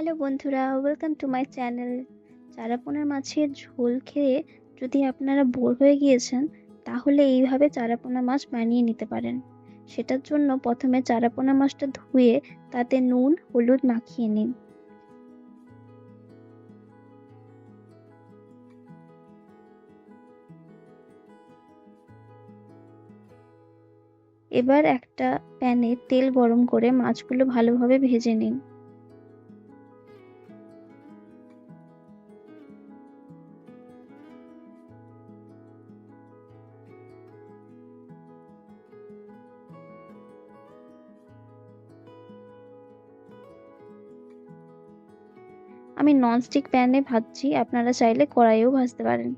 Hello বন্ধুরা welcome to my channel চারাপোনা মাছের ঝোল খেয়ে যদি আপনারা বোর হয়ে গিয়েছেন, তাহলে এইভাবে চারাপোনা মাছ বানিয়ে নিতে পারেন। সেটার জন্য প্রথমে চারাপোনা মাছটা ধুয়ে তাতে নুন, হলুদ মাখিয়ে নিন। এবার একটা প্যানে তেল গরম করে মাছগুলো ভালোভাবে ভেজে নিন। আমি ননস্টিক প্যানে ভাজছি, আপনারা চাইলে কড়াইয়েও ভাজতে পারেন।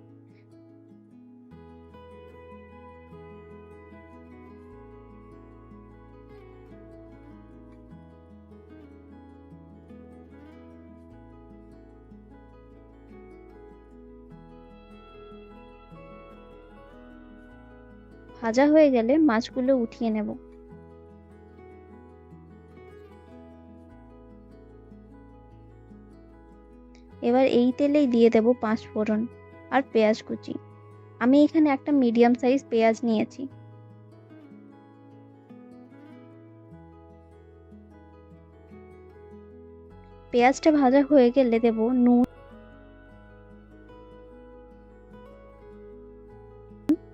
ভাজা হয়ে গেলে মাছগুলো উঠিয়ে নেব। এবার এই তেলেই দিয়ে দেব পাঁচ ফোড়ন আর পেঁয়াজ কুচি। আমি এখানে একটা মিডিয়াম সাইজ পেঁয়াজ নিয়েছি। পেঁয়াজটা ভাজা হয়ে গেলে দেব নুন,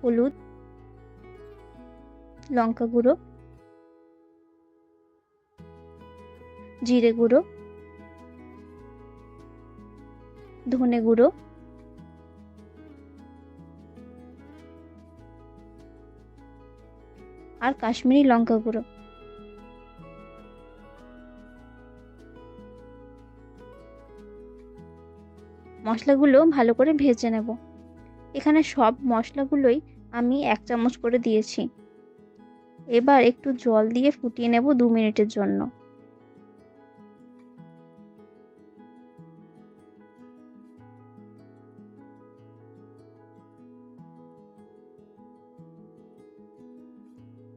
হলুদ, লঙ্কা গুঁড়ো, জিরে গুঁড়ো ধনে গুঁড়ো। আর কাশ্মীরি লঙ্কা গুঁড়ো। মশলাগুলো ভালো করে ভেজে নেব। এখানে সব মশলাগুলোই আমি এক চামচ করে দিয়েছি। এবার একটু জল দিয়ে ফুটিয়ে নেব দু মিনিটের জন্য।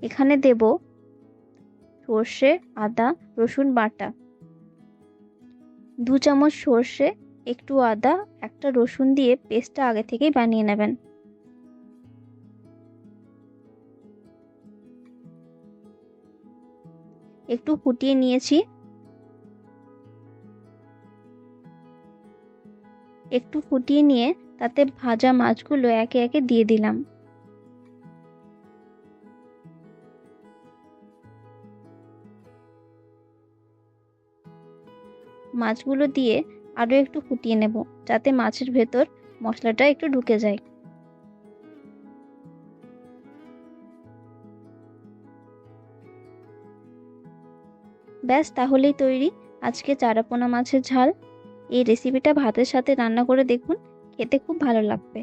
এখানে দেব সর্ষে, আদা, রসুন বাটা। দু চামচ সর্ষে, একটু আদা, একটা রসুন দিয়ে পেস্টটা আগে থেকেই বানিয়ে নেবেন। একটু ফুটিয়ে নিয়েছি। একটু ফুটিয়ে নিয়ে তাতে ভাজা মাছগুলো একে একে দিয়ে দিলাম। মাছগুলো দিয়ে আরও একটু ফুটিয়ে নেব, যাতে মাছের ভেতর মশলাটা একটু ঢুকে যায়। ব্যাস, তাহলেই তৈরি আজকে চারাপোনা মাছের ঝাল। এই রেসিপিটা ভাতের সাথে রান্না করে দেখুন, খেতে খুব ভালো লাগবে।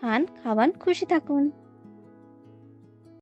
খান, খাওয়ান, খুশি থাকুন।